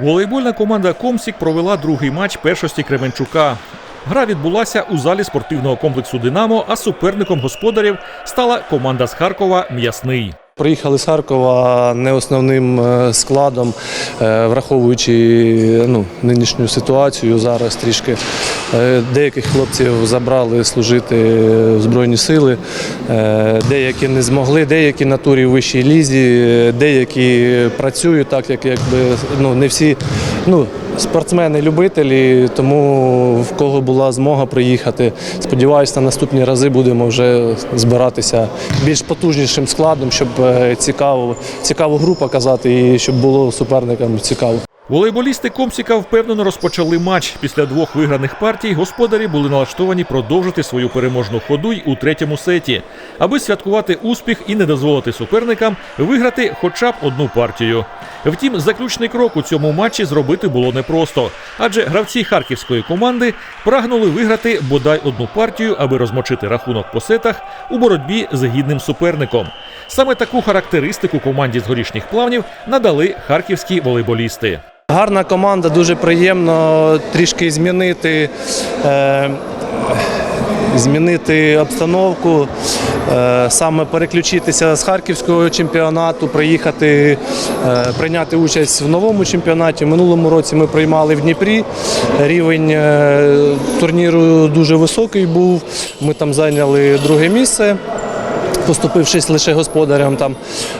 Волейбольна команда Комсік провела другий матч першості Кременчука. Гра відбулася у залі спортивного комплексу Динамо, а суперником господарів стала команда з Харкова М'ясний. Приїхали з Харкова не основним е, складом, е, враховуючи ну, нинішню ситуацію зараз трішки. Е, Деяких хлопців забрали служити в Збройні сили, е, деякі не змогли, деякі на турі в вищій лізі, е, деякі працюють так, як якби ну, не всі. Ну, Спортсмени-любителі, тому в кого була змога приїхати. Сподіваюся, на наступні рази будемо вже збиратися більш потужнішим складом, щоб цікаво, цікаву гру показати і щоб було суперникам цікаво. Волейболісти Комсіка впевнено розпочали матч. Після двох виграних партій господарі були налаштовані продовжити свою переможну ходу й у третьому сеті, аби святкувати успіх і не дозволити суперникам виграти хоча б одну партію. Втім, заключний крок у цьому матчі зробити було непросто, адже гравці харківської команди прагнули виграти бодай одну партію, аби розмочити рахунок по сетах у боротьбі з гідним суперником. Саме таку характеристику команді з горішніх плавнів надали харківські волейболісти. Гарна команда, дуже приємно трішки змінити. Е, Змінити обстановку, е, саме переключитися з харківського чемпіонату, приїхати, е, прийняти участь в новому чемпіонаті. Минулому році ми приймали в Дніпрі. Рівень е, турніру дуже високий був. Ми там зайняли друге місце поступившись лише господарям там.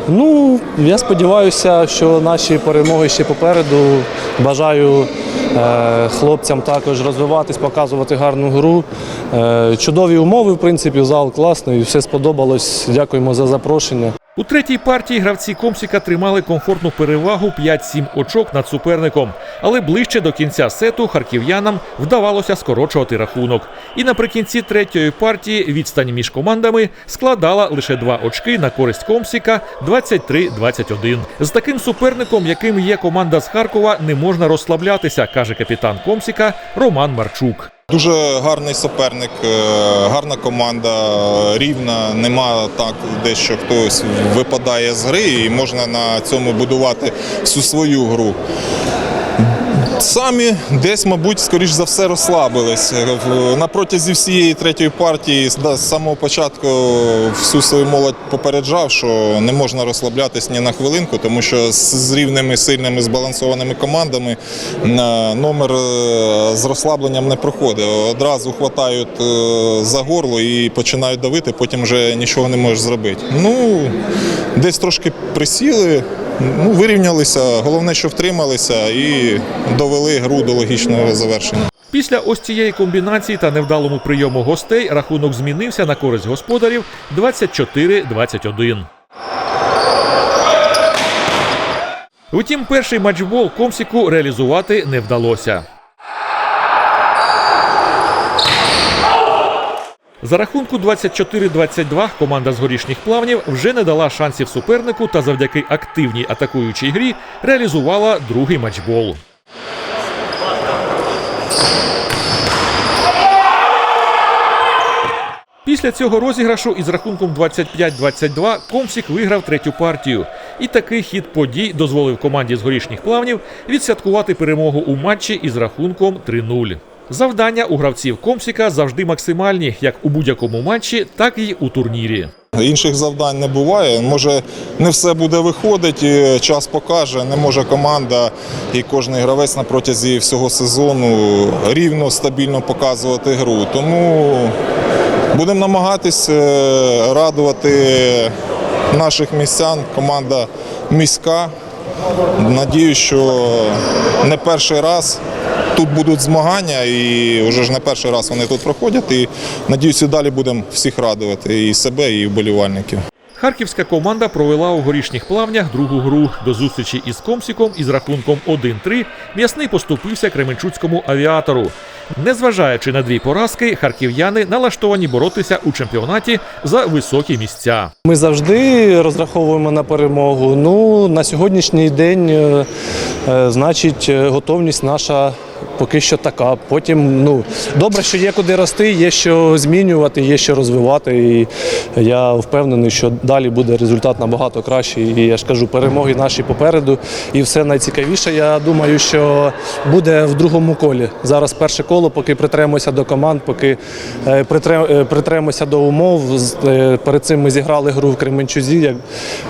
Ну, я сподіваюся, що наші перемоги ще попереду. Бажаю е, хлопцям також розвиватись, показувати гарну гру. Е, чудові умови, в принципі, зал класний, все сподобалось. Дякуємо за запрошення. У третій партії гравці Комсіка тримали комфортну перевагу 5-7 очок над суперником, але ближче до кінця сету харків'янам вдавалося скорочувати рахунок. І наприкінці третьої партії відстань між командами складала лише два очки на користь Комсіка 23-21. З таким суперником, яким є команда з Харкова, не можна розслаблятися, каже капітан Комсіка Роман Марчук. Дуже гарний суперник, е, гарна команда, рівна. Нема так, де що хтось випадає з гри, і можна на цьому будувати всю свою гру. Самі десь, мабуть, скоріш за все розслабились. Е, На протязі всієї третьої партії з самого початку всю свою молодь попереджав, що не можна розслаблятись ні на хвилинку, тому що з, рівними, сильними, збалансованими командами номер е, з розслабленням не проходить. Одразу хватають е, за горло і починають давити, потім вже нічого не можеш зробити. Ну, десь трошки присіли, ну, вирівнялися. Головне, що втрималися і довели гру до логічного завершення. Після ось цієї комбінації та невдалому прийому гостей рахунок змінився на користь господарів 24-21. Втім, перший матчбол Комсіку реалізувати не вдалося. За рахунку 24-22 команда з горішніх плавнів вже не дала шансів супернику та завдяки активній атакуючій грі реалізувала другий матчбол. Після цього розіграшу із рахунком 25-22 Комсік виграв третю партію. І такий хід подій дозволив команді з горішніх плавнів відсвяткувати перемогу у матчі із рахунком 3-0. Завдання у гравців Комсіка завжди максимальні, як у будь-якому матчі, так і у турнірі. Інших завдань не буває. Може, не все буде виходити, час покаже. Не може команда і кожен гравець на протязі всього сезону рівно, стабільно показувати гру. Тому будемо намагатись е, радувати наших містян. Команда міська. Надію, що не перший раз тут будуть змагання, і вже ж не перший раз вони тут проходять. І надіюсь, і далі будемо всіх радувати і себе, і вболівальників. Харківська команда провела у горішніх плавнях другу гру. До зустрічі із Комсіком із рахунком 1-3 м'ясний поступився Кременчуцькому авіатору. Незважаючи на дві поразки, харків'яни налаштовані боротися у чемпіонаті за високі місця. Ми завжди розраховуємо на перемогу. Ну, на сьогоднішній день, е, е, значить, е, готовність наша поки що така. Потім ну добре, що є куди рости, є що змінювати, є що розвивати. І я впевнений, що далі буде результат набагато кращий. І я ж кажу, перемоги наші попереду. І все найцікавіше, я думаю, що буде в другому колі. Зараз перше коло, поки притремося до команд, поки е, е, притремося до умов. Е, Перед цим ми зіграли гру в Кременчузі, як,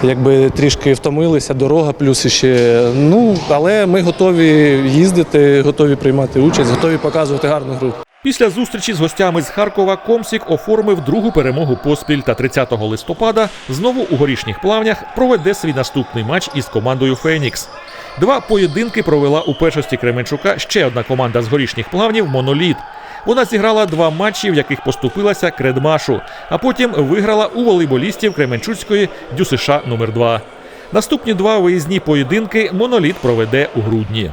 якби трішки втомилися, дорога, плюс іще. Ну, але ми готові їздити, готові приймати участь, готові показувати гарну гру. Після зустрічі з гостями з Харкова Комсік оформив другу перемогу поспіль та 30 листопада знову у горішніх плавнях проведе свій наступний матч із командою Фенікс. Два поєдинки провела у першості Кременчука ще одна команда з горішніх плавнів Моноліт. Вона зіграла два матчі, в яких поступилася Кредмашу, а потім виграла у волейболістів Кременчуцької ДЮСШ номер 2 Наступні два виїзні поєдинки Моноліт проведе у грудні.